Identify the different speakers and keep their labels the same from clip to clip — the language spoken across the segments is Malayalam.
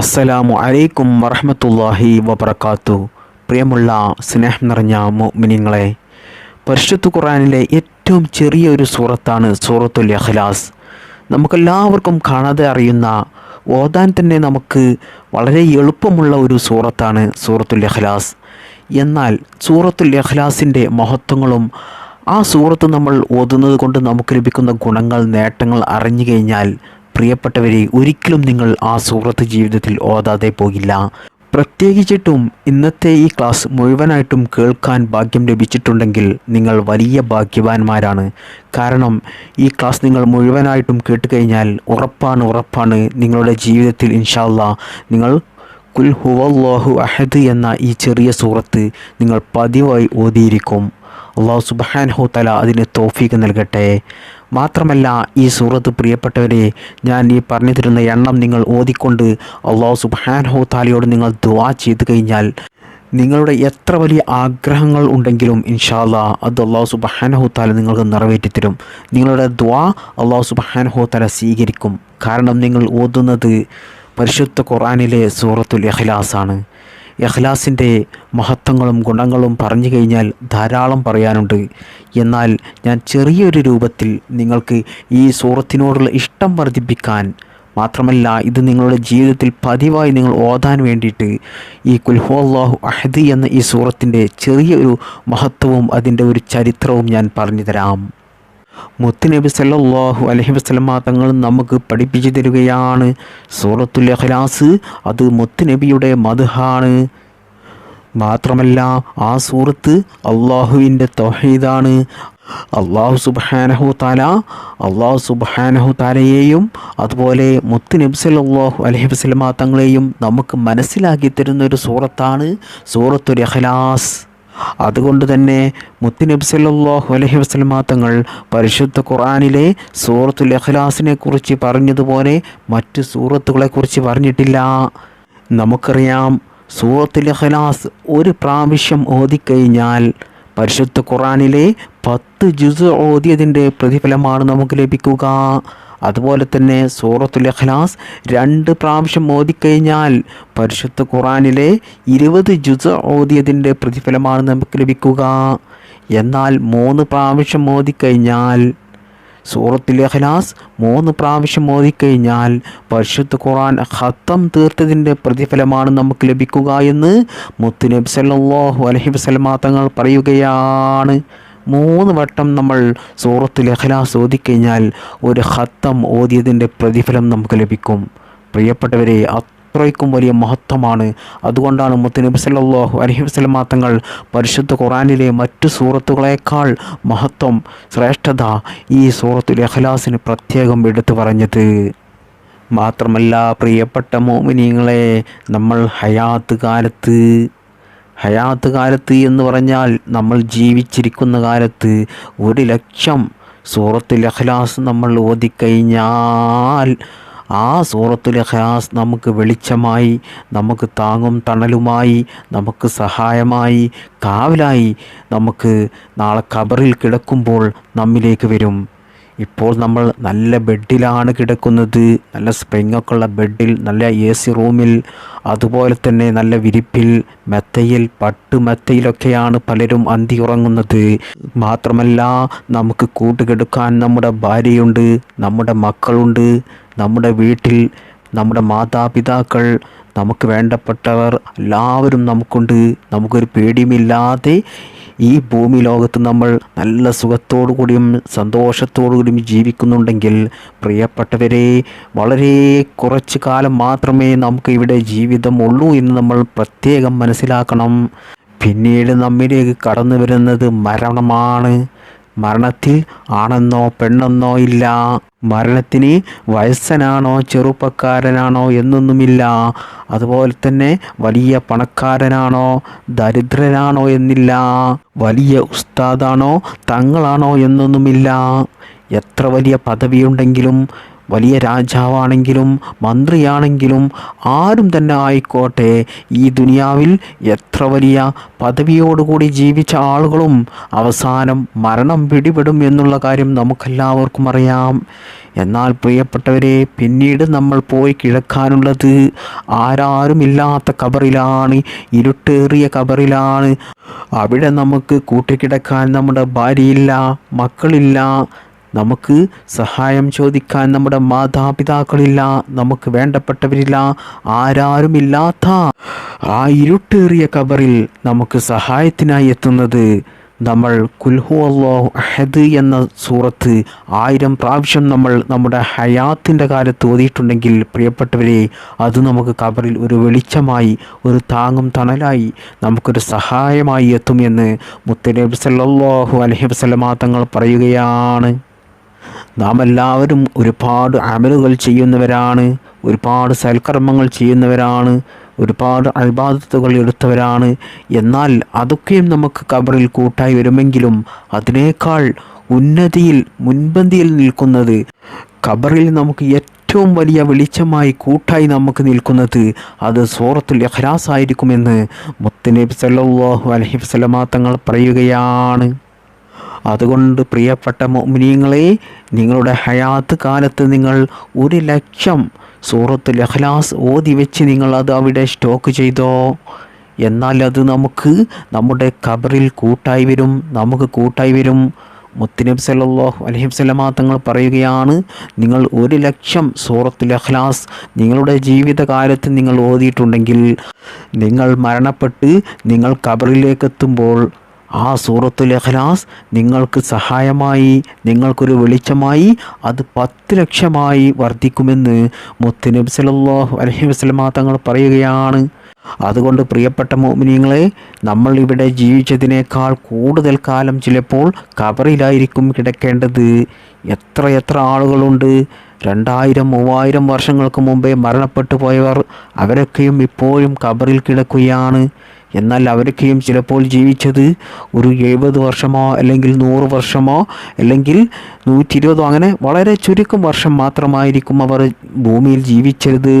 Speaker 1: അസ്സലാമു അലൈക്കും വറഹമത്തല്ലാഹി വബർക്കാത്തു പ്രിയമുള്ള സ്നേഹം നിറഞ്ഞ മിനിങ്ങളെ പരിശുദ്ധ ഖുറാനിലെ ഏറ്റവും ചെറിയ ഒരു സൂറത്താണ് സൂറത്തുൽ ഇഖ്ലാസ്. നമുക്കെല്ലാവർക്കും കാണാതെ അറിയുന്ന ഓതാൻ തന്നെ നമുക്ക് വളരെ എളുപ്പമുള്ള ഒരു സൂറത്താണ് സൂറത്തുൽ ഇഖ്ലാസ്. എന്നാൽ സൂറത്തുൽ അഖ്ലാസിന്റെ മഹത്വങ്ങളും ആ സൂറത്ത് നമ്മൾ ഓതുന്നത് കൊണ്ട് നമുക്ക് ലഭിക്കുന്ന ഗുണങ്ങൾ നേട്ടങ്ങൾ അറിഞ്ഞു കഴിഞ്ഞാൽ പ്രിയപ്പെട്ടവരെ ഒരിക്കലും നിങ്ങൾ ആ സുഹൃത്ത് ജീവിതത്തിൽ ഓതാതെ പോകില്ല. പ്രത്യേകിച്ചിട്ടും ഇന്നത്തെ ഈ ക്ലാസ് മുഴുവനായിട്ടും കേൾക്കാൻ ഭാഗ്യം ലഭിച്ചിട്ടുണ്ടെങ്കിൽ നിങ്ങൾ വലിയ ഭാഗ്യവാന്മാരാണ്. കാരണം ഈ ക്ലാസ് നിങ്ങൾ മുഴുവനായിട്ടും കേട്ടുകഴിഞ്ഞാൽ ഉറപ്പാണ് ഉറപ്പാണ് നിങ്ങളുടെ ജീവിതത്തിൽ ഇൻഷാല്ല നിങ്ങൾ കുൽ ഹുവല്ലാഹു അഹദ് എന്ന ഈ ചെറിയ സൂറത്ത് നിങ്ങൾ പതിവായി ഓതിയിരിക്കും. അള്ളാഹു സുബാൻഹു തല അതിന് തോഫീക്ക് നൽകട്ടെ. മാത്രമല്ല ഈ സൂറത്ത് പ്രിയപ്പെട്ടവരെ ഞാൻ ഈ പറഞ്ഞു തരുന്ന എണ്ണം നിങ്ങൾ ഓതിക്കൊണ്ട് അള്ളാഹു സുബാൻ ഹോത്താലിയോട് നിങ്ങൾ ദുവാ ചെയ്ത് കഴിഞ്ഞാൽ നിങ്ങളുടെ എത്ര വലിയ ആഗ്രഹങ്ങൾ ഉണ്ടെങ്കിലും ഇൻഷാല്ല അത് അള്ളാഹു സുബാൻ താല നിങ്ങൾക്ക് നിറവേറ്റിത്തരും. നിങ്ങളുടെ ദ്വാ അള്ളാഹു സുബാൻ താല സ്വീകരിക്കും. കാരണം നിങ്ങൾ ഓതുന്നത് പരിശുദ്ധ ഖുറാനിലെ സൂറത്തുൽ ഇഖ്ലാസ് ആണ് ഇഖ്ലാസിന്റെ മഹത്വങ്ങളും ഗുണങ്ങളും പറഞ്ഞു കഴിഞ്ഞാൽ ധാരാളം പറയാനുണ്ട്. എന്നാൽ ഞാൻ ചെറിയൊരു രൂപത്തിൽ നിങ്ങൾക്ക് ഈ സൂറത്തിനോടുള്ള ഇഷ്ടം വർദ്ധിപ്പിക്കാൻ മാത്രമല്ല ഇത് നിങ്ങളുടെ ജീവിതത്തിൽ പതിവായി നിങ്ങൾ ഓതാൻ വേണ്ടിയിട്ട് ഈ കുൽഹുല്ലാഹു അഹദി എന്ന ഈ സൂറത്തിന്റെ ചെറിയൊരു മഹത്വവും അതിന്റെ ഒരു ചരിത്രവും ഞാൻ പറഞ്ഞു തരാം. മുത്തുനബി സല്ലാഹു അലഹി വസല്ലമ തങ്ങൾ നമുക്ക് പഠിപ്പിച്ചു തരികയാണ്. സൂറത്തുൽ ഇഖ്ലാസ് അത് മുത്തുനബിയുടെ മധുഹാണ് മാത്രമല്ല ആ സൂറത്ത് അള്ളാഹുവിന്റെ തൊഹീദാണ്. അള്ളാഹു സുബാനഹു താല അള്ളാഹു സുബാനഹു താലയെയും അതുപോലെ മുത്ത് നബി സല്ലല്ലാഹു അലൈഹി വസല്ലമ തങ്ങളെയും നമുക്ക് മനസ്സിലാക്കി തരുന്ന ഒരു സൂറത്താണ് സൂറത്തുൽ ഇഖ്ലാസ്. അതുകൊണ്ട് തന്നെ മുത്തുനബി സല്ലല്ലാഹു അലൈഹി വസല്ലമ തങ്ങൾ പരിശുദ്ധ ഖുർആനിലെ സൂറത്തുൽ ഇഖ്ലാസിനെ കുറിച്ച് പറഞ്ഞതുപോലെ മറ്റ് സൂറത്തുകളെ കുറിച്ച് പറഞ്ഞിട്ടില്ല. നമുക്കറിയാം സൂറത്തുൽ ഇഖ്ലാസ് ഒരു പ്രാവശ്യം ഓതിക്കഴിഞ്ഞാൽ പരിശുദ്ധ ഖുറാനിലെ പത്ത് ജുസ് ഓതിയതിന്റെ പ്രതിഫലമാണ് നമുക്ക് ലഭിക്കുക. അതുപോലെ തന്നെ സൂറത്തുൽ അഖ്ലാസ് രണ്ട് പ്രാവശ്യം ഓതിക്കഴിഞ്ഞാൽ പരിശുദ്ധ ഖുറാനിലെ ഇരുപത് ജുസ ഓതിയതിന്റെ പ്രതിഫലമാണ് നമുക്ക് ലഭിക്കുക. എന്നാൽ മൂന്ന് പ്രാവശ്യം ഓതിക്കഴിഞ്ഞാൽ സൂറത്തുൽ അഖ്ലാസ് മൂന്ന് പ്രാവശ്യം ഓതിക്കഴിഞ്ഞാൽ പരിശുദ്ധ ഖുറാൻ ഹത്തം തീർത്തതിന്റെ പ്രതിഫലമാണ് നമുക്ക് ലഭിക്കുക എന്ന് മുത്തുനബി സല്ലല്ലാഹു അലൈഹി വസല്ലമ തങ്ങൾ പറയുകയാണ്. മൂന്ന് വട്ടം നമ്മൾ സൂറത്തുൽ ഇഖ്ലാസ് ഓതിക്കഴിഞ്ഞാൽ ഒരു ഹത്തം ഓതിയതിന്റെ പ്രതിഫലം നമുക്ക് ലഭിക്കും. പ്രിയപ്പെട്ടവരെ അത്രയ്ക്കും വലിയ മഹത്വമാണ്. അതുകൊണ്ടാണ് മുത്തനബി സല്ലല്ലാഹു അലൈഹി വസല്ലമ തങ്ങൾ പരിശുദ്ധ ഖുറാനിലെ മറ്റു സൂറത്തുകളേക്കാൾ മഹത്വം ശ്രേഷ്ഠത ഈ സൂറത്തുൽ ഇഖ്ലാസിന് പ്രത്യേകം എടുത്തു പറഞ്ഞത്. മാത്രമല്ല പ്രിയപ്പെട്ട മോമിനിയങ്ങളെ നമ്മൾ ഹയാത്ത് കാലത്ത് ഹയാത്ത് കാലത്ത് എന്ന് പറഞ്ഞാൽ നമ്മൾ ജീവിച്ചിരിക്കുന്ന കാലത്ത് ഒരു ലക്ഷം സൂറത്തുൽ ഇഖ്ലാസ് നമ്മൾ ഓതിക്കഴിഞ്ഞാൽ ആ സൂറത്തുൽ ഇഖ്ലാസ് നമുക്ക് വെളിച്ചമായി നമുക്ക് താങ്ങും തണലുമായി നമുക്ക് സഹായമായി കാവലായി നമുക്ക് നാളെ കബറിൽ കിടക്കുമ്പോൾ നമ്മിലേക്ക് വരും. ഇപ്പോൾ നമ്മൾ നല്ല ബെഡിലാണ് കിടക്കുന്നത്. നല്ല സ്പ്രിങ്ങൊക്കെ ഉള്ള ബെഡിൽ നല്ല എ സി റൂമിൽ അതുപോലെ തന്നെ നല്ല വിരിപ്പിൽ മെത്തയിൽ പട്ട് മെത്തയിലൊക്കെയാണ് പലരും അന്തി ഉറങ്ങുന്നത്. മാത്രമല്ല നമുക്ക് കൂട്ടുകെടുക്കാൻ നമ്മുടെ ഭാര്യയുണ്ട് നമ്മുടെ മക്കളുണ്ട് നമ്മുടെ വീട്ടിൽ നമ്മുടെ മാതാപിതാക്കൾ നമുക്ക് വേണ്ടപ്പെട്ടവർ എല്ലാവരും നമുക്കുണ്ട്. നമുക്കൊരു പേടിയുമില്ലാതെ ഈ ഭൂമി ലോകത്ത് നമ്മൾ നല്ല സുഖത്തോടു കൂടിയും സന്തോഷത്തോടു കൂടിയും ജീവിക്കുന്നുണ്ടെങ്കിൽ പ്രിയപ്പെട്ടവരെ വളരെ കുറച്ച് കാലം മാത്രമേ നമുക്ക് ഇവിടെ ജീവിതം ഉള്ളൂ എന്ന് നമ്മൾ പ്രത്യേകം മനസ്സിലാക്കണം. പിന്നീട് നമ്മിലേക്ക് കടന്നു വരുന്നത് മരണമാണ്. മരണത്തിൽ ആണെന്നോ പെണ്ണെന്നോ ഇല്ല. മരണത്തിന് വയസ്സനാണോ ചെറുപ്പക്കാരനാണോ എന്നൊന്നുമില്ല. അതുപോലെ തന്നെ വലിയ പണക്കാരനാണോ ദരിദ്രനാണോ എന്നില്ല. വലിയ ഉസ്താദാണോ തങ്ങളാണോ എന്നൊന്നുമില്ല. എത്ര വലിയ പദവിയുണ്ടെങ്കിലും വലിയ രാജാവാണെങ്കിലും മന്ത്രിയാണെങ്കിലും ആരും തന്നെ ആയിക്കോട്ടെ. ഈ ദുനിയാവിൽ എത്ര വലിയ പദവിയോടുകൂടി ജീവിച്ച ആളുകളും അവസാനം മരണം പിടിപെടും എന്നുള്ള കാര്യം നമുക്കെല്ലാവർക്കും അറിയാം. എന്നാൽ പ്രിയപ്പെട്ടവരെ പിന്നീട് നമ്മൾ പോയി കിഴക്കാനുള്ളത് ആരാരുമില്ലാത്ത കബറിലാണ് ഇരുട്ടേറിയ കബറിലാണ്. അവിടെ നമുക്ക് കൂട്ടിക്കിടക്കാൻ നമ്മുടെ ഭാര്യയില്ല മക്കളില്ല നമുക്ക് സഹായം ചോദിക്കാൻ നമ്മുടെ മാതാപിതാക്കളില്ല നമുക്ക് വേണ്ടപ്പെട്ടവരില്ല ആരാരുമില്ലാത്ത ആ ഇരുട്ടേറിയ കബറിൽ നമുക്ക് സഹായത്തിനായി എത്തുന്നത് നമ്മൾ കുൽഹു അള്ളാഹു അഹദ് എന്ന സൂറത്ത് ആയിരം പ്രാവശ്യം നമ്മൾ നമ്മുടെ ഹയാത്തിന്റെ കാലത്ത് ഓതിയിട്ടുണ്ടെങ്കിൽ പ്രിയപ്പെട്ടവരെ അത് നമുക്ക് കബറിൽ ഒരു വെളിച്ചമായി ഒരു താങ്ങും തണലായി നമുക്കൊരു സഹായമായി എത്തുമെന്ന് മുത്തനബി സല്ലല്ലാഹു അലൈഹി വസല്ലമ തങ്ങൾ പറയുകയാണ്. നാം എല്ലാവരും ഒരുപാട് അമലുകൾ ചെയ്യുന്നവരാണ് ഒരുപാട് സൽക്കർമ്മങ്ങൾ ചെയ്യുന്നവരാണ് ഒരുപാട് അൽബാദത്തുകൾ എടുത്തവരാണ്. എന്നാൽ അതൊക്കെയും നമുക്ക് കബറിൽ കൂട്ടായി വരുമെങ്കിലും അതിനേക്കാൾ ഉന്നതിയിൽ മുൻപന്തിയിൽ നിൽക്കുന്നത് കബറിൽ നമുക്ക് ഏറ്റവും വലിയ വെളിച്ചമായി കൂട്ടായി നമുക്ക് നിൽക്കുന്നത് അത് സൂറത്തുൽ ഇഖ്ലാസ് ആയിരിക്കുമെന്ന് മുത്തനബി സല്ലാഹു അലൈഹി വസല്ലമ തങ്ങൾ പറയുകയാണ്. അതുകൊണ്ട് പ്രിയപ്പെട്ട മോമിനിയങ്ങളെ നിങ്ങളുടെ ഹയാത്ത് കാലത്ത് നിങ്ങൾ ഒരു ലക്ഷം സൂറത്തുൽ ഇഖ്ലാസ് ഓതി വെച്ച് നിങ്ങൾ അത് അവിടെ സ്റ്റോക്ക് ചെയ്തോ? എന്നാൽ അത് നമുക്ക് നമ്മുടെ കബറിൽ കൂട്ടായി വരും നമുക്ക് കൂട്ടായി വരും. മുത്തനബ് സല്ലല്ലാഹു അലൈഹി വസല്ലമ തങ്ങൾ പറയുകയാണ് നിങ്ങൾ ഒരു ലക്ഷം സൂറത്തുൽ ഇഖ്ലാസ് നിങ്ങളുടെ ജീവിതകാലത്ത് നിങ്ങൾ ഓതിയിട്ടുണ്ടെങ്കിൽ നിങ്ങൾ മരണപ്പെട്ട് നിങ്ങൾ കബറിലേക്ക് എത്തുമ്പോൾ ആ സൂറത്തുൽ ഇഖ്ലാസ് നിങ്ങൾക്ക് സഹായമായി നിങ്ങൾക്കൊരു വെളിച്ചമായി അത് പത്ത് ലക്ഷമായി വർദ്ധിക്കുമെന്ന് മുത്തനബി സലല്ലാഹു അലഹി വസല്ലമ തങ്ങൾ പറയുകയാണ്. അതുകൊണ്ട് പ്രിയപ്പെട്ട മോമിനിയങ്ങളെ നമ്മൾ ഇവിടെ ജീവിച്ചതിനേക്കാൾ കൂടുതൽ കാലം ചിലപ്പോൾ കബറിലായിരിക്കും കിടക്കേണ്ടത്. എത്ര എത്ര ആളുകളുണ്ട്. രണ്ടായിരം മൂവായിരം വർഷങ്ങൾക്ക് മുമ്പേ മരണപ്പെട്ടു പോയവർ അവരൊക്കെയും ഇപ്പോഴും കബറിൽ കിടക്കുകയാണ്. എന്നാൽ അവരൊക്കെയും ചിലപ്പോൾ ജീവിച്ചത് ഒരു എഴുപത് വർഷമോ അല്ലെങ്കിൽ നൂറ് വർഷമോ അല്ലെങ്കിൽ നൂറ്റി ഇരുപതോ അങ്ങനെ വളരെ ചുരുക്കം വർഷം മാത്രമായിരിക്കും അവർ ഭൂമിയിൽ ജീവിച്ചത്.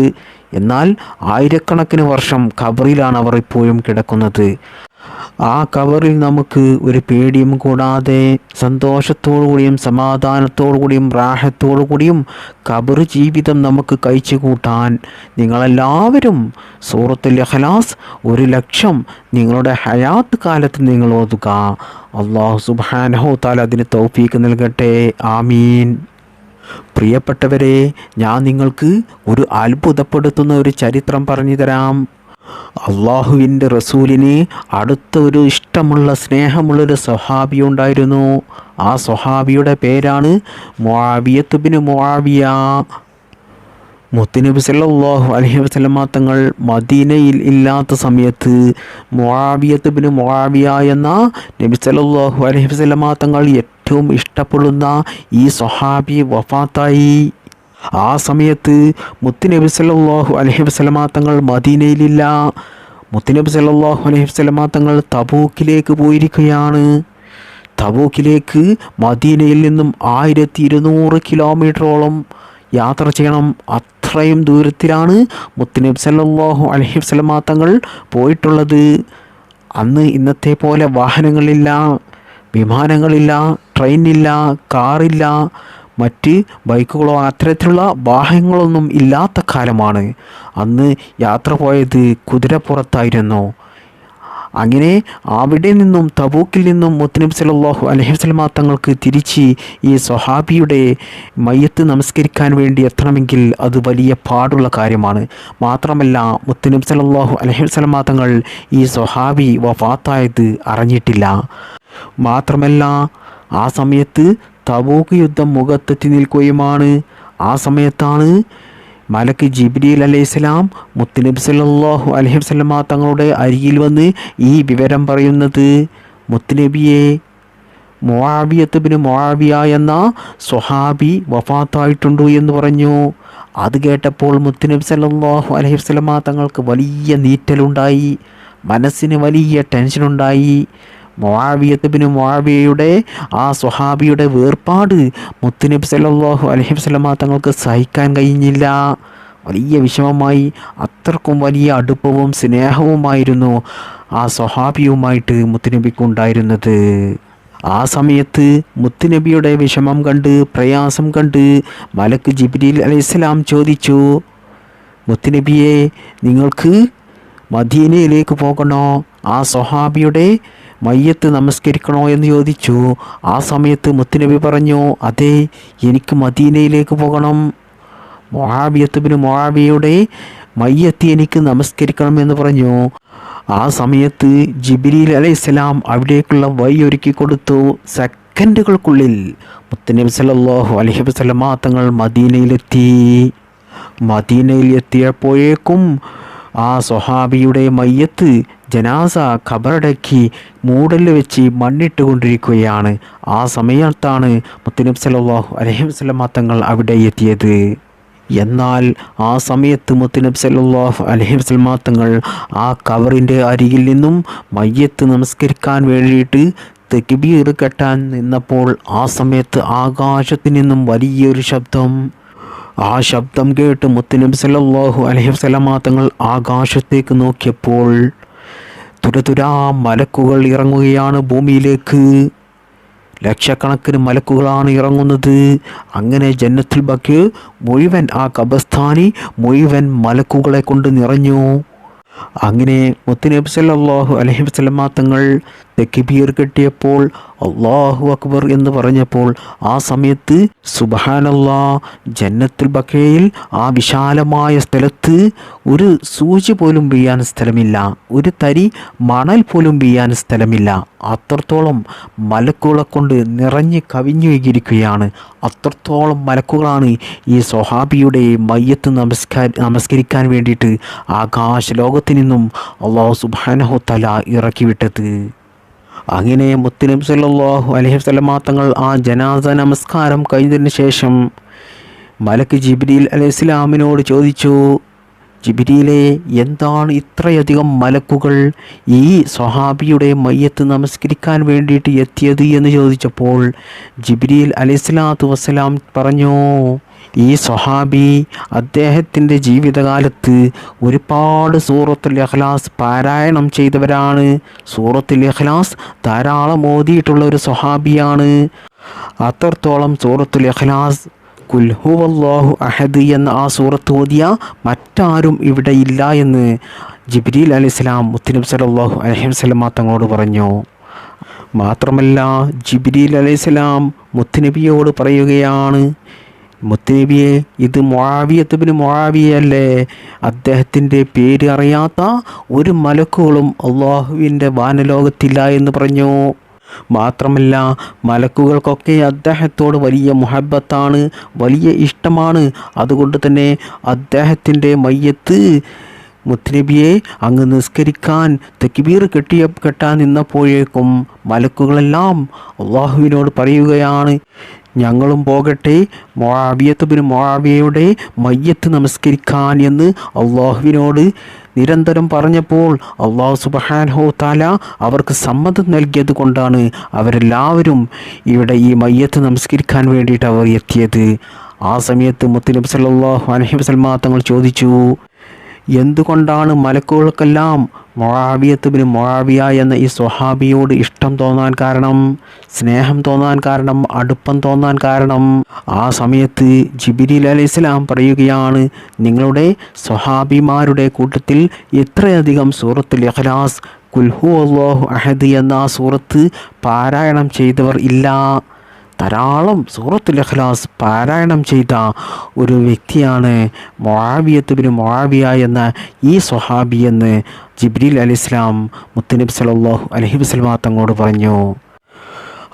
Speaker 1: എന്നാൽ ആയിരക്കണക്കിന് വർഷം ഖബറിലാണ് അവർ ഇപ്പോഴും കിടക്കുന്നത്. ആ കവറിൽ നമുക്ക് ഒരു പേടിയും കൂടാതെ സന്തോഷത്തോടു കൂടിയും സമാധാനത്തോടു കൂടിയും റാഹത്തോടു കൂടിയും കബർ ജീവിതം നമുക്ക് കഴിച്ചു കൂട്ടാൻ നിങ്ങളെല്ലാവരും സൂറത്തുൽ ഇഖ്ലാസ് ഒരു ലക്ഷം നിങ്ങളുടെ ഹയാത്ത് കാലത്ത് നിങ്ങൾ ഓതുക. അള്ളാഹു സുബാനഹോ താല അതിന് തൗഫീക്ക് നൽകട്ടെ. ആമീൻ. പ്രിയപ്പെട്ടവരെ ഞാൻ നിങ്ങൾക്ക് ഒരു അത്ഭുതപ്പെടുത്തുന്ന ഒരു ചരിത്രം പറഞ്ഞു തരാം. അള്ളാഹുവിന്റെ റസൂലിന് അടുത്ത ഒരു ഇഷ്ടമുള്ള സ്നേഹമുള്ളൊരു സ്വഹാബി ഉണ്ടായിരുന്നു. ആ സ്വഹാബിയുടെ പേരാണ് മുആവിയത്തുബിന് മുആവിയ. മുത്തുനബി സല്ലല്ലാഹു അലൈഹി വസ്ലമ തങ്ങൾ മദീനയിൽ ഇല്ലാത്ത സമയത്ത് മൊഴാബിയത്ത് ബിന് മുആവിയ എന്ന നബി സല്ലല്ലാഹു അലഹി വസ്ലമ തങ്ങൾ ഏറ്റവും ഇഷ്ടപ്പെടുന്ന ഈ സ്വഹാബി വഫാത്തായി. ആ സമയത്ത് മുത്തുനബി സല്ലല്ലാഹു അലഹി വസല്ലമ തങ്ങൾ മദീനയിലില്ല. മുത്തുനബി സല്ലല്ലാഹു അലഹി വസല്ലമ തങ്ങൾ തബൂക്കിലേക്ക് പോയിരിക്കുകയാണ്. തബൂക്കിലേക്ക് മദീനയിൽ നിന്നും ആയിരത്തി ഇരുന്നൂറ് കിലോമീറ്ററോളം യാത്ര ചെയ്യണം. അത്രയും ദൂരത്തിലാണ് മുത്തുനബി സല്ലല്ലാഹു അലഹി വസല്ലമ തങ്ങൾ പോയിട്ടുള്ളത്. അന്ന് ഇന്നത്തെ പോലെ വാഹനങ്ങളില്ല വിമാനങ്ങളില്ല ട്രെയിനില്ല കാറില്ല മറ്റ് ബൈക്കുകളോ അത്തരത്തിലുള്ള വാഹനങ്ങളൊന്നും ഇല്ലാത്ത കാലമാണ്. അന്ന് യാത്ര പോയത് കുതിരപ്പുറത്തായിരുന്നു. അങ്ങനെ അവിടെ നിന്നും തബൂക്കിൽ നിന്നും മുത്തനബ് സലാഹു അലൈഹി വസല്ലമ തങ്ങൾക്ക് തിരിച്ച് ഈ സ്വഹാബിയുടെ മയ്യത്ത് നമസ്കരിക്കാൻ വേണ്ടി എത്തണമെങ്കിൽ അത് വലിയ പാടുള്ള കാര്യമാണ്. മാത്രമല്ല മുത്തനബ് സലാഹു അലൈഹി വസല്ലമ തങ്ങൾ ഈ സ്വഹാബി വഫാത്തായത് അറിഞ്ഞിട്ടില്ല. മാത്രമല്ല ആ സമയത്ത് തബൂക്ക് യുദ്ധം മുഖത്തെത്തി നിൽക്കുകയുമാണ്. ആ സമയത്താണ് മലക്ക് ജിബ്രീൽ അലൈഹിസ്സലാം മുത്തുനബി സല്ലല്ലാഹു അലൈഹി വസല്ലമ തങ്ങളുടെ അരികിൽ വന്ന് ഈ വിവരം പറയുന്നത്. മുത്തുനബിയെ മൊഹാബിയത്തുബിന് മൊഹാബിയ എന്ന സ്വഹാബി വഫാത്തായിട്ടുണ്ട് എന്ന് പറഞ്ഞു. അത് കേട്ടപ്പോൾ മുത്തുനബി സല്ലല്ലാഹു അലഹി വസല്ലമ തങ്ങൾക്ക് വലിയ നീറ്റലുണ്ടായി. മനസ്സിന് വലിയ ടെൻഷനുണ്ടായി. മുആവിയത്ത് മൊവാബിയയുടെ ആ സ്വഹാബിയുടെ വേർപാട് മുത്തുനബി സല്ലല്ലാഹു അലൈഹി വസല്ലമ തങ്ങൾക്ക് സഹിക്കാൻ കഴിഞ്ഞില്ല. വലിയ വിഷമമായി അത്രക്കും വലിയ അടുപ്പവും സ്നേഹവുമായിരുന്നു ആ സ്വഹാബിയുമായിട്ട് മുത്തുനബിക്ക് ഉണ്ടായിരുന്നത് ആ സമയത്ത് മുത്തുനബിയുടെ വിഷമം കണ്ട് പ്രയാസം കണ്ട് മലക്ക് ജിബ്രീൽ അലൈഹിസ്സലാം ചോദിച്ചു മുത്തുനബിയെ നിങ്ങൾക്ക് മദീനയിലേക്ക് പോകണോ? ആ സ്വഹാബിയുടെ മയ്യത്ത് നമസ്കരിക്കണോ എന്ന് ചോദിച്ചു. ആ സമയത്ത് മുത്തുനബി പറഞ്ഞു അതെ എനിക്ക് മദീനയിലേക്ക് പോകണം. മൊഹാബിയത്തുബിന് മൊഹാബിയുടെ മയ്യത്ത് എനിക്ക് നമസ്കരിക്കണം എന്ന് പറഞ്ഞു. ആ സമയത്ത് ജിബിരിൽ അലൈഹിസ്സലാം അവിടേക്കുള്ള വഴി ഒരുക്കി കൊടുത്തു. സെക്കൻഡുകൾക്കുള്ളിൽ മുത്തനബി സല്ലല്ലാഹു അലഹി വസല്ലമ തങ്ങൾ മദീനയിലെത്തി. മദീനയിൽ എത്തിയപ്പോഴേക്കും ആ സ്വഹാബിയുടെ മയ്യത്ത് ജനാസ ഖബറടക്കി മൂടൽ വെച്ച് മണ്ണിട്ട് കൊണ്ടിരിക്കുകയാണ് ആ സമയത്താണ് മുത്തനബ് സലാഹു അലൈഹി വസല്ലമ തങ്ങൾ അവിടെ എത്തിയത്. എന്നാൽ ആ സമയത്ത് മുത്തനബ് സല്ലല്ലാഹു അലൈഹി തങ്ങൾ ആ കവറിന്റെ അരികിൽ നിന്നും മയ്യത്ത് നമസ്കരിക്കാൻ വേണ്ടിയിട്ട് തെക്കിബീർ കെട്ടാൻ നിന്നപ്പോൾ ആ സമയത്ത് ആകാശത്തു നിന്നും വലിയൊരു ശബ്ദം ആ ശബ്ദം കേട്ട് മുത്തനബി സല്ലാഹു അലഹി വസല്ലമ തങ്ങൾ ആകാശത്തേക്ക് നോക്കിയപ്പോൾ തുരതുരാ മലക്കുകൾ ഇറങ്ങുകയാണ് ഭൂമിയിലേക്ക്. ലക്ഷക്കണക്കിന് മലക്കുകളാണ് ഇറങ്ങുന്നത്. അങ്ങനെ ജന്നത്തുൽ ബക്ക് മുഴുവൻ ആ കബസ്ഥാനി മുഴുവൻ മലക്കുകളെ കൊണ്ട് നിറഞ്ഞു. അങ്ങനെ മുത്തുനബി സല്ലാഹു അലഹി വസ്ലമാ തങ്ങൾ തെക്കിബീർ കെട്ടിയപ്പോൾ അള്ളാഹു അക്ബർ എന്ന് പറഞ്ഞപ്പോൾ ആ സമയത്ത് സുബഹാനല്ലാ ജന്നത്തുൽ ബക്കയിൽ ആ വിശാലമായ സ്ഥലത്ത് ഒരു സൂചി പോലും വീയാൻ സ്ഥലമില്ല ഒരു തരി മണൽ പോലും വീയാൻ സ്ഥലമില്ല. അത്രത്തോളം മലക്കുകളെ കൊണ്ട് നിറഞ്ഞു കവിഞ്ഞു ഇരിക്കുകയാണ് അത്രത്തോളം മലക്കുകളാണ് ഈ സ്വഹാബിയുടെ മയ്യത്ത് നമസ്കാര നമസ്കരിക്കാൻ വേണ്ടിയിട്ട് ആകാശ ലോകത്ത് നിന്നും അള്ളാഹു സുബാനഹു തല ഇറക്കിവിട്ടത്. അങ്ങനെ മുത്തുനബി സല്ലാഹു അലഹി വസല്ലമ തങ്ങൾ ആ ജനാസ നമസ്കാരം കഴിഞ്ഞതിന് ശേഷം മലക്ക് ജിബ്രീൽ അലൈഹി ഇസ്ലാമിനോട് ചോദിച്ചു ജിബിരിയിലെ എന്താണ് ഇത്രയധികം മലക്കുകൾ ഈ സ്വഹാബിയുടെ മയ്യത്ത് നമസ്കരിക്കാൻ വേണ്ടിയിട്ട് എത്തിയത്? എന്ന് ചോദിച്ചപ്പോൾ ജിബ്രീൽ അലൈഹിസ്ലാത്തു വസ്സലാം പറഞ്ഞു ഈ സ്വഹാബി അദ്ദേഹത്തിന്റെ ജീവിതകാലത്ത് ഒരുപാട് സൂറത്തുൽ ഇഖ്ലാസ് പാരായണം ചെയ്തവരാണ്. സൂറത്തുൽ ഇഖ്ലാസ് ധാരാളം ഓതിയിട്ടുള്ള ഒരു സ്വഹാബിയാണ്. അത്രത്തോളം സൂറത്തുൽ ഇഖ്ലാസ് കുൽഹുവല്ലാഹു അഹദ് എന്ന ആ സൂറത്ത് ഓതിയ മറ്റാരും ഇവിടെ ഇല്ല എന്ന് ജിബ്രീൽ അലി ഇസ്ലാം മുത്തനബ് സലാഹു അലഹി വസ്ലമ തങ്ങളോട് പറഞ്ഞു. മാത്രമല്ല ജിബ്രീൽ അലൈഹി സ്വലാം മുത്തുനബിയോട് പറയുകയാണ് മുത്തുനബിയെ ഇത് മൊഴാവിയത്തുബിന് മൊഴാവിയല്ലേ അദ്ദേഹത്തിന്റെ പേര് അറിയാത്ത ഒരു മലക്കുകളും അള്ളാഹുവിന്റെ വാനലോകത്തില്ല എന്ന് പറഞ്ഞു. മാത്രമല്ല മലക്കുകൾക്കൊക്കെ അദ്ദേഹത്തോട് വലിയ മുഹബത്താണ് വലിയ ഇഷ്ടമാണ്. അതുകൊണ്ട് തന്നെ അദ്ദേഹത്തിന്റെ മയ്യത്ത് മുത്തനബിയെ അങ്ങ് നിസ്കരിക്കാൻ തെക്കിബീർ കെട്ടിയ കെട്ടാൻ നിന്നപ്പോഴേക്കും മലക്കുകളെല്ലാം അള്ളാഹുവിനോട് പറയുകയാണ് ഞങ്ങളും പോകട്ടെ. മൊഴാബിയത്തുബിന് മൊഴാബിയയുടെ മയ്യത്ത് നമസ്കരിക്കാൻ എന്ന് അള്ളാഹുവിനോട് നിരന്തരം പറഞ്ഞപ്പോൾ അള്ളാഹു സുബഹാൻഹോ താല അവർക്ക് സമ്മതം നൽകിയത് കൊണ്ടാണ് അവരെല്ലാവരും ഇവിടെ ഈ മയ്യത്ത് നമസ്കരിക്കാൻ വേണ്ടിയിട്ട് അവർ എത്തിയത്. ആ സമയത്ത് മുത്തലിബ് സല്ലാഹു അലഹി സൽമാ തങ്ങൾ ചോദിച്ചു എന്തുകൊണ്ടാണ് മലക്കുകൾക്കെല്ലാം മൊഴാബിയത്തുബിന് മൊഴാവിയ എന്ന ഈ സ്വഹാബിയോട് ഇഷ്ടം തോന്നാൻ കാരണം സ്നേഹം തോന്നാൻ കാരണം അടുപ്പം തോന്നാൻ കാരണം? ആ സമയത്ത് ജിബിരിൽ അലൈഹി ഇസ്ലാം പറയുകയാണ് നിങ്ങളുടെ സ്വഹാബിമാരുടെ കൂട്ടത്തിൽ എത്രയധികം സൂറത്തുൽ ഇഖ്ലാസ് കുൽഹു അള്ളാഹു അഹദ് എന്ന സൂറത്ത് പാരായണം ചെയ്തവർ ഇല്ല. ധാരാളം സൂറത്തുൽ ഇഖ്ലാസ് പാരായണം ചെയ്ത ഒരു വ്യക്തിയാണ് മൊഴാബിയത്തുബിന് മൊഴാബിയ എന്ന ഈ സ്വഹാബി എന്ന് ജിബ്രീൽ അലി ഇസ്ലാം മുത്തനബ് സലാഹു അലഹി വസ്ലമാ പറഞ്ഞു.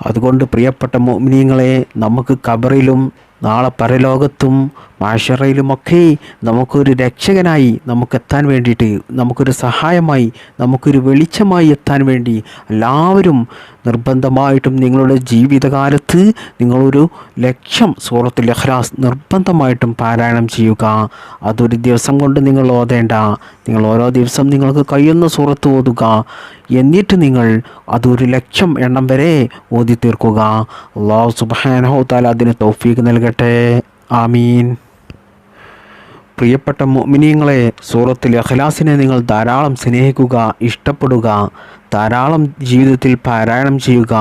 Speaker 1: അതുകൊണ്ട് പ്രിയപ്പെട്ട മോമിനിയങ്ങളെ നമുക്ക് കബറിലും നാളെ പരലോകത്തും മാഷറയിലുമൊക്കെ നമുക്കൊരു രക്ഷകനായി നമുക്കെത്താൻ വേണ്ടിയിട്ട് നമുക്കൊരു സഹായമായി നമുക്കൊരു വെളിച്ചമായി എത്താൻ വേണ്ടി എല്ലാവരും നിർബന്ധമായിട്ടും നിങ്ങളുടെ ജീവിതകാലത്ത് നിങ്ങളൊരു ലക്ഷ്യം സൂറത്ത് ലഹ്റാസ് നിർബന്ധമായിട്ടും പാരായണം ചെയ്യുക. അതൊരു ദിവസം കൊണ്ട് നിങ്ങൾ ഓതേണ്ട നിങ്ങൾ ഓരോ ദിവസം നിങ്ങൾക്ക് കഴിയുന്ന സൂറത്ത് ഓതുക. എന്നിട്ട് നിങ്ങൾ അതൊരു ലക്ഷം എണ്ണം വരെ ഓതി തീർക്കുക അള്ളാഹു സുബാനഹോ താല അതിന് തൗഫീക്ക് നൽകട്ടെ. ആമീൻ. പ്രിയപ്പെട്ട മോമിനിയങ്ങളെ സൂറത്തിൽ അഖലാസിനെ നിങ്ങൾ ധാരാളം സ്നേഹിക്കുക ഇഷ്ടപ്പെടുക ധാരാളം ജീവിതത്തിൽ പാരായണം ചെയ്യുക.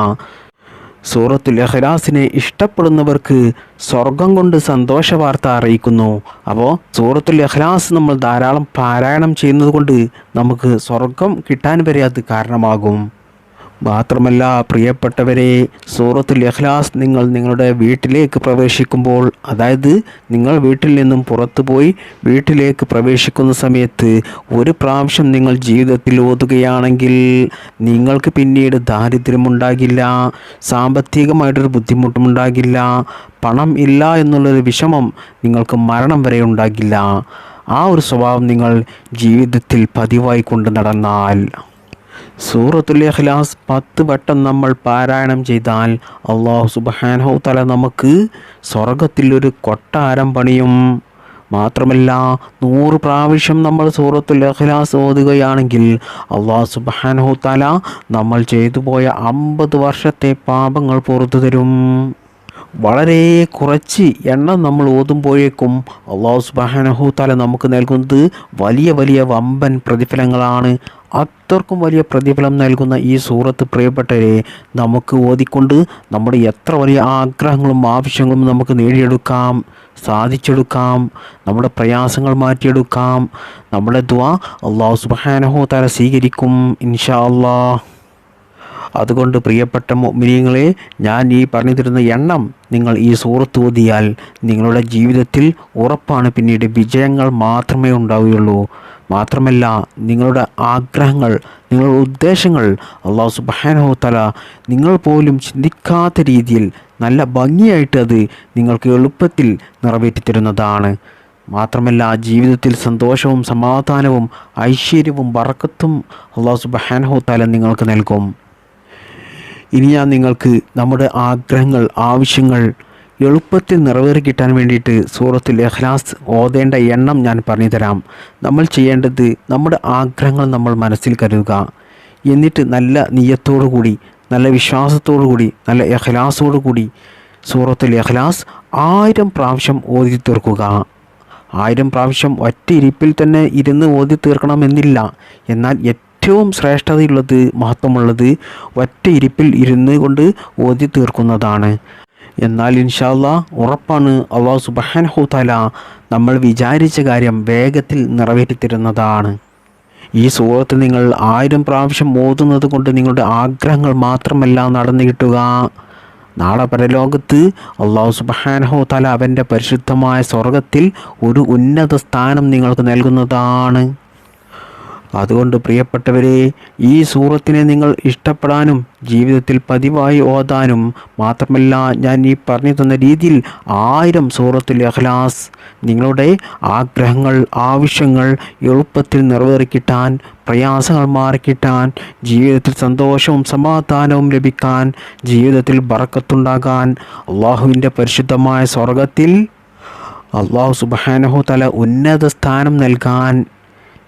Speaker 1: സൂറത്തുൽ ഇഖ്ലാസിനെ ഇഷ്ടപ്പെടുന്നവർക്ക് സ്വർഗം കൊണ്ട് സന്തോഷ വാർത്ത അറിയിക്കുന്നു. അപ്പോൾ സൂറത്തുൽ ഇഖ്ലാസ് നമ്മൾ ധാരാളം പാരായണം ചെയ്യുന്നത് കൊണ്ട് നമുക്ക് സ്വർഗം കിട്ടാൻ വരെ അത് കാരണമാകും. മാത്രമല്ല പ്രിയപ്പെട്ടവരെ സൂറത്തുൽ ഇഖ്ലാസ് നിങ്ങൾ നിങ്ങളുടെ വീട്ടിലേക്ക് പ്രവേശിക്കുമ്പോൾ അതായത് നിങ്ങൾ വീട്ടിൽ നിന്നും പുറത്തു പോയി വീട്ടിലേക്ക് പ്രവേശിക്കുന്ന സമയത്ത് ഒരു പ്രാവശ്യം നിങ്ങൾ ജീവിതത്തിൽ ഓതുകയാണെങ്കിൽ നിങ്ങൾക്ക് പിന്നീട് ദാരിദ്ര്യമുണ്ടാകില്ല സാമ്പത്തികമായിട്ടൊരു ബുദ്ധിമുട്ടുമുണ്ടാകില്ല പണം ഇല്ല എന്നുള്ളൊരു വിഷമം നിങ്ങൾക്ക് മരണം വരെ ഉണ്ടാകില്ല. ആ ഒരു സ്വഭാവം നിങ്ങൾ ജീവിതത്തിൽ പതിവായി കൊണ്ട് നടന്നാൽ സൂറത്തുൽ ഇഖ്ലാസ് പത്ത് വട്ടം നമ്മൾ പാരായണം ചെയ്താൽ അള്ളാഹു സുബാനഹു തല നമുക്ക് സ്വർഗത്തിൽ ഒരു കൊട്ടാരം പണിയും. മാത്രമല്ല നൂറ് പ്രാവശ്യം നമ്മൾ സൂറത്തുൽ ഇഖ്ലാസ് ഓതുകയാണെങ്കിൽ അള്ളാഹു സുബാനഹു തല നമ്മൾ ചെയ്തു പോയ അമ്പത് വർഷത്തെ പാപങ്ങൾ പുറത്തു തരും. വളരെ കുറച്ച് എണ്ണം നമ്മൾ ഓതുമ്പോഴേക്കും അള്ളാഹു സുബാനഹു താല നമുക്ക് നൽകുന്നത് വലിയ വലിയ വമ്പൻ പ്രതിഫലങ്ങളാണ്. അത്രക്കും വലിയ പ്രതിഫലം നൽകുന്ന ഈ സൂറത്ത് പ്രിയപ്പെട്ടവരെ നമുക്ക് ഓതിക്കൊണ്ട് നമ്മുടെ എത്ര വലിയ ആഗ്രഹങ്ങളും ആവശ്യങ്ങളും നമുക്ക് നേടിയെടുക്കാം സാധിച്ചെടുക്കാം നമ്മുടെ പ്രയാസങ്ങൾ മാറ്റിയെടുക്കാം. നമ്മുടെ ദ്വാ അള്ളാഹു സുബാനഹു തല സ്വീകരിക്കും ഇൻഷാ അള്ളാഹ്. അതുകൊണ്ട് പ്രിയപ്പെട്ട മിനിയങ്ങളെ ഞാൻ ഈ പറഞ്ഞു തരുന്ന എണ്ണം നിങ്ങൾ ഈ സൂറത്ത് ഓതിയാൽ നിങ്ങളുടെ ജീവിതത്തിൽ ഉറപ്പാണ് പിന്നീട് വിജയങ്ങൾ മാത്രമേ ഉണ്ടാവുകയുള്ളൂ. മാത്രമല്ല നിങ്ങളുടെ ആഗ്രഹങ്ങൾ നിങ്ങളുടെ ഉദ്ദേശങ്ങൾ അള്ളാഹു സുബാനോ തല നിങ്ങൾ പോലും ചിന്തിക്കാത്ത രീതിയിൽ നല്ല ഭംഗിയായിട്ട് അത് നിങ്ങൾക്ക് എളുപ്പത്തിൽ നിറവേറ്റിത്തരുന്നതാണ് മാത്രമല്ല ജീവിതത്തിൽ സന്തോഷവും സമാധാനവും ഐശ്വര്യവും വറക്കത്തും അള്ളാഹു സുബാനഹു തല നിങ്ങൾക്ക് നൽകും. ഇനി ഞാൻ നിങ്ങൾക്ക് നമ്മുടെ ആഗ്രഹങ്ങൾ ആവശ്യങ്ങൾ എളുപ്പത്തിൽ നിറവേറി കിട്ടാൻ വേണ്ടിയിട്ട് സൂറത്തിൽ എഹ്ലാസ് ഓതേണ്ട എണ്ണം ഞാൻ പറഞ്ഞു തരാം നമ്മൾ ചെയ്യേണ്ടത് നമ്മുടെ ആഗ്രഹങ്ങൾ നമ്മൾ മനസ്സിൽ കരുതുക. എന്നിട്ട് നല്ല നീയത്തോടു കൂടി നല്ല വിശ്വാസത്തോടു കൂടി നല്ല എഹ്ലാസോടു കൂടി സൂറത്തുൽ ഇഖ്ലാസ് ആയിരം പ്രാവശ്യം ഓതി തീർക്കുക. ആയിരം പ്രാവശ്യം ഒറ്റ ഇരിപ്പിൽ തന്നെ ഇരുന്ന് ഓതി തീർക്കണമെന്നില്ല. എന്നാൽ ഏറ്റവും ശ്രേഷ്ഠതയുള്ളത് മഹത്വമുള്ളത് ഒറ്റ ഇരിപ്പിൽ ഇരുന്ന് കൊണ്ട് ഓതി തീർക്കുന്നതാണ്. എന്നാൽ ഇൻഷാല്ല ഉറപ്പാണ് അള്ളാഹു സുബാൻഹുതല നമ്മൾ വിചാരിച്ച കാര്യം വേഗത്തിൽ നിറവേറ്റിത്തരുന്നതാണ്. ഈ സൂറത്ത് നിങ്ങൾ ആയിരം പ്രാവശ്യം ഓതുന്നത് കൊണ്ട് നിങ്ങളുടെ ആഗ്രഹങ്ങൾ മാത്രമല്ല നടന്നു കിട്ടുക. നാളെ പരലോകത്ത് അള്ളാഹു സുബാനഹു തല അവന്റെ പരിശുദ്ധമായ സ്വർഗത്തിൽ ഒരു ഉന്നത സ്ഥാനം നിങ്ങൾക്ക് നൽകുന്നതാണ്. അതുകൊണ്ട് പ്രിയപ്പെട്ടവരെ ഈ സൂറത്തിനെ നിങ്ങൾ ഇഷ്ടപ്പെടാനും ജീവിതത്തിൽ പതിവായി ഓതാനും മാത്രമല്ല ഞാൻ ഈ പറഞ്ഞു തന്ന രീതിയിൽ ആയിരം സൂറത്തിൽ അഖ്ലാസ് നിങ്ങളുടെ ആഗ്രഹങ്ങൾ ആവശ്യങ്ങൾ എളുപ്പത്തിൽ നിറവേറിക്കിട്ടാൻ പ്രയാസങ്ങൾ മാറിക്കിട്ടാൻ ജീവിതത്തിൽ സന്തോഷവും സമാധാനവും ലഭിക്കാൻ ജീവിതത്തിൽ ബറക്കത്തുണ്ടാകാൻ അള്ളാഹുവിന്റെ പരിശുദ്ധമായ സ്വർഗത്തിൽ അള്ളാഹു സുബാനഹു തല ഉന്നത സ്ഥാനം നൽകാൻ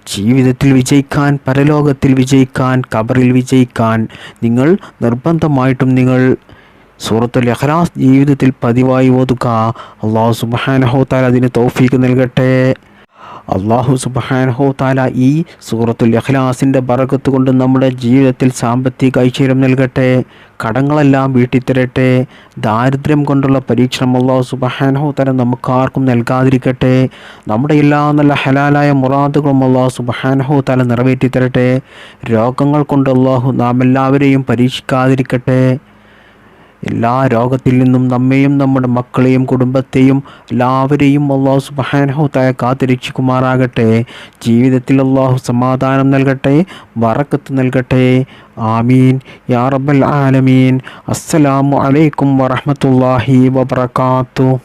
Speaker 1: ജീവിതത്തിൽ വിജയിക്കാൻ പരലോകത്തിൽ വിജയിക്കാൻ കബറിൽ വിജയിക്കാൻ നിങ്ങൾ നിർബന്ധമായിട്ടും നിങ്ങൾ സൂറത്തുൽ എഹ്റാസ് ജീവിതത്തിൽ പതിവായി ഓതുക. അള്ളാഹു സുബാനഹോ താല അതിന് തൗഫീക്ക് നൽകട്ടെ. അള്ളാഹു സുബാനഹോ താല ഈ സൂറത്തുൽ അഖ്ലാസിന്റെ ബറകത്ത് കൊണ്ട് നമ്മുടെ ജീവിതത്തിൽ സാമ്പത്തിക ഐശ്വര്യം നൽകട്ടെ കടങ്ങളെല്ലാം വീട്ടിൽ തരട്ടെ ദാരിദ്ര്യം കൊണ്ടുള്ള പരീക്ഷണം അള്ളാഹു സുബാനഹോ താല നമുക്കാർക്കും നൽകാതിരിക്കട്ടെ നമ്മുടെ എല്ലാ നല്ല ഹലാലായ മുറാദുകളും അള്ളാഹു സുബാനഹോ താല നിറവേറ്റി തരട്ടെ രോഗങ്ങൾ കൊണ്ട് അള്ളാഹു നാം എല്ലാവരെയും പരീക്ഷിക്കാതിരിക്കട്ടെ എല്ലാ രോഗത്തിൽ നിന്നും നമ്മെയും നമ്മുടെ മക്കളെയും കുടുംബത്തെയും എല്ലാവരെയും അള്ളാഹു സുബാനഹുത്തായ കാത്തിരക്ഷിക്കുമാറാകട്ടെ. ജീവിതത്തിൽ അള്ളാഹു സമാധാനം നൽകട്ടെ വറക്കത്ത് നൽകട്ടെ. ആമീൻ. യാ റബ്ബൽ ആലമീൻ. അസ്സലാമു അലൈക്കും വറഹമത്തല്ലാഹി വബർക്കാത്തു